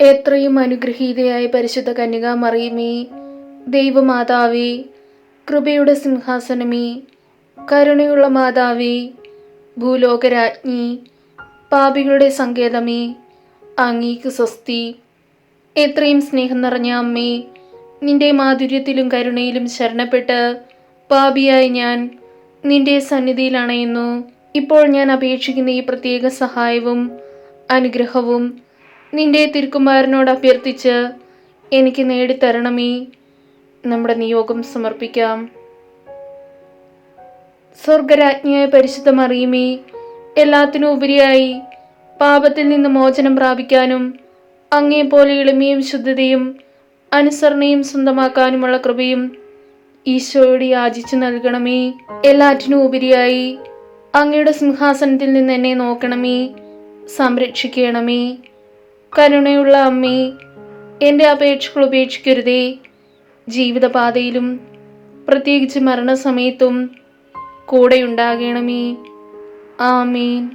എത്രയും അനുഗ്രഹീതയായ പരിശുദ്ധ കന്യക മറിയമേ ദൈവമാതാവേ കൃപയുടെ സിംഹാസനമേ കരുണയുള്ള മാതാവേ ഭൂലോകരാജ്ഞി പാപികളുടെ സങ്കേതമേ അങ്ങേക്ക് സ്വസ്തി. എത്രയും സ്നേഹം നിറഞ്ഞ അമ്മേ നിന്റെ മാധുര്യത്തിലും കരുണയിലും ശരണപ്പെട്ട് പാപിയായി ഞാൻ നിന്റെ സന്നിധിയിൽ അണയുന്നു. ഇപ്പോൾ ഞാൻ അപേക്ഷിക്കുന്ന ഈ പ്രത്യേക സഹായവും അനുഗ്രഹവും നിന്റെ തിരുക്കുമാരനോട് അഭ്യർത്ഥിച്ച് എനിക്ക് നേടിത്തരണമേ. നമ്മുടെ നിയോഗം സമർപ്പിക്കാം. സ്വർഗരാജ്ഞിയായ പരിശുദ്ധ മറിയുമേ എല്ലാത്തിനും ഉപരിയായി പാപത്തിൽ നിന്ന് മോചനം പ്രാപിക്കാനും അങ്ങേ പോലെ എളിമയും ശുദ്ധതയും അനുസരണയും സ്വന്തമാക്കാനുമുള്ള കൃപയും ഈശോയോട് യാചിച്ചു നൽകണമേ. എല്ലാറ്റിനും ഉപരിയായി അങ്ങയുടെ സിംഹാസനത്തിൽ നിന്ന് എന്നെ നോക്കണമേ സംരക്ഷിക്കണമേ. കരുണയുള്ള അമ്മേ എന്റെ അപേക്ഷകൾ ഉപേക്ഷിക്കരുതേ. ജീവിതപാതയിലും പ്രത്യേകിച്ച് മരണസമയത്തും കൂടെയുണ്ടാകണമേ. ആമേൻ.